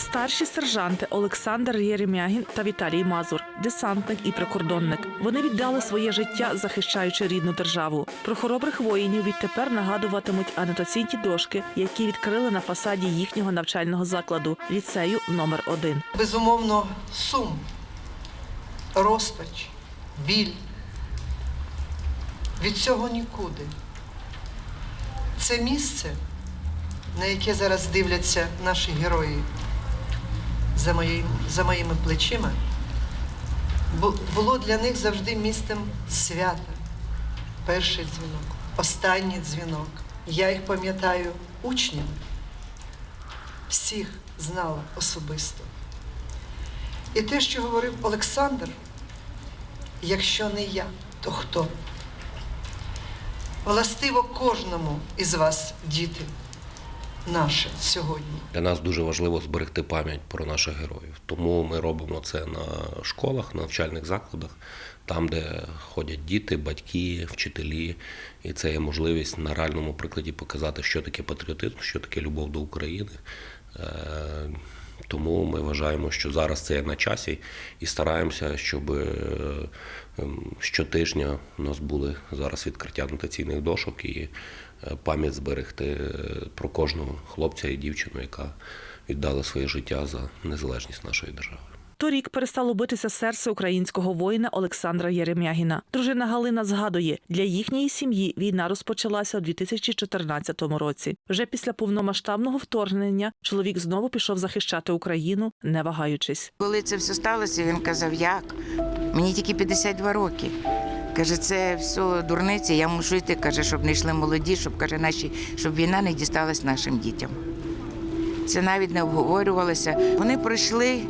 Старші сержанти Олександр Єремягін та Віталій Мазур, десантник і прикордонник. Вони віддали своє життя, захищаючи рідну державу. Про хоробрих воїнів відтепер нагадуватимуть анотаційні дошки, які відкрили на фасаді їхнього навчального закладу ліцею номер 1 безумовно, сум, розпач, біль. Від цього нікуди. Це місце, на яке зараз дивляться наші герої за, моїм, за моїми плечима, було для них завжди місцем свята. Перший дзвінок, останній дзвінок. Я їх пам'ятаю учнями. Всіх знала особисто. І те, що говорив Олександр, якщо не я, то хто? Властиво кожному із вас, діти, наше сьогодні. Для нас дуже важливо зберегти пам'ять про наших героїв. Тому ми робимо це на школах, на навчальних закладах, там, де ходять діти, батьки, вчителі. І це є можливість на реальному прикладі показати, що таке патріотизм, що таке любов до України. Тому ми вважаємо, що зараз це є на часі і стараємося, щоб е, ем, щотижня у нас були зараз відкриття нотаційних дошок і е, пам'ять зберегти е, про кожного хлопця і дівчину, яка віддала своє життя за незалежність нашої держави. Торік перестало битися серце українського воїна Олександра Єремягіна. Дружина Галина згадує, для їхньої сім'ї війна розпочалася у 2014 році. Вже після повномасштабного вторгнення чоловік знову пішов захищати Україну, не вагаючись. Коли це все сталося, він казав, як? Мені тільки 52 роки. Каже, це все дурниці, я мушу йти, каже, щоб не йшли молоді, щоб каже, наші, щоб війна не дісталась нашим дітям. Це навіть не обговорювалося. Вони пройшли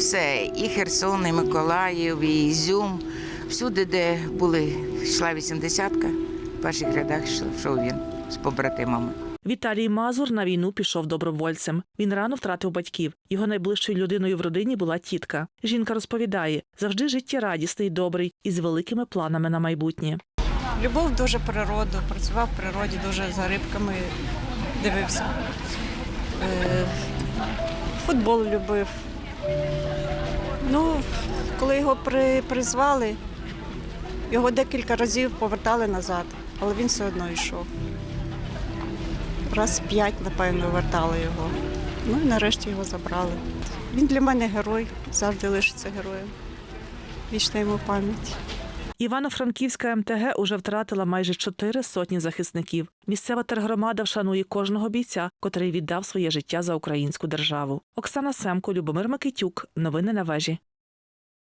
все, і Херсон, і Миколаїв, і Ізюм. Всюди, де були, йшла вісімдесятка, в перших рядах йшов- він з побратимами. Віталій Мазур на війну пішов добровольцем. Він рано втратив батьків. Його найближчою людиною в родині була тітка. Жінка розповідає, завжди життєрадісний, добрий і з великими планами на майбутнє. Любов дуже природу, працював в природі, дуже за рибками дивився. Е, Футбол любив. Ну, коли його при, призвали, його декілька разів повертали назад, але він все одно йшов. Раз п'ять, напевно, вертали його. Ну і нарешті його забрали. Він для мене герой, завжди лишиться героєм. Вічна йому пам'ять. Івано-Франківська МТГ уже втратила майже чотири сотні захисників. Місцева тергромада вшанує кожного бійця, котрий віддав своє життя за українську державу. Оксана Семко, Любомир Микитюк. Новини на вежі.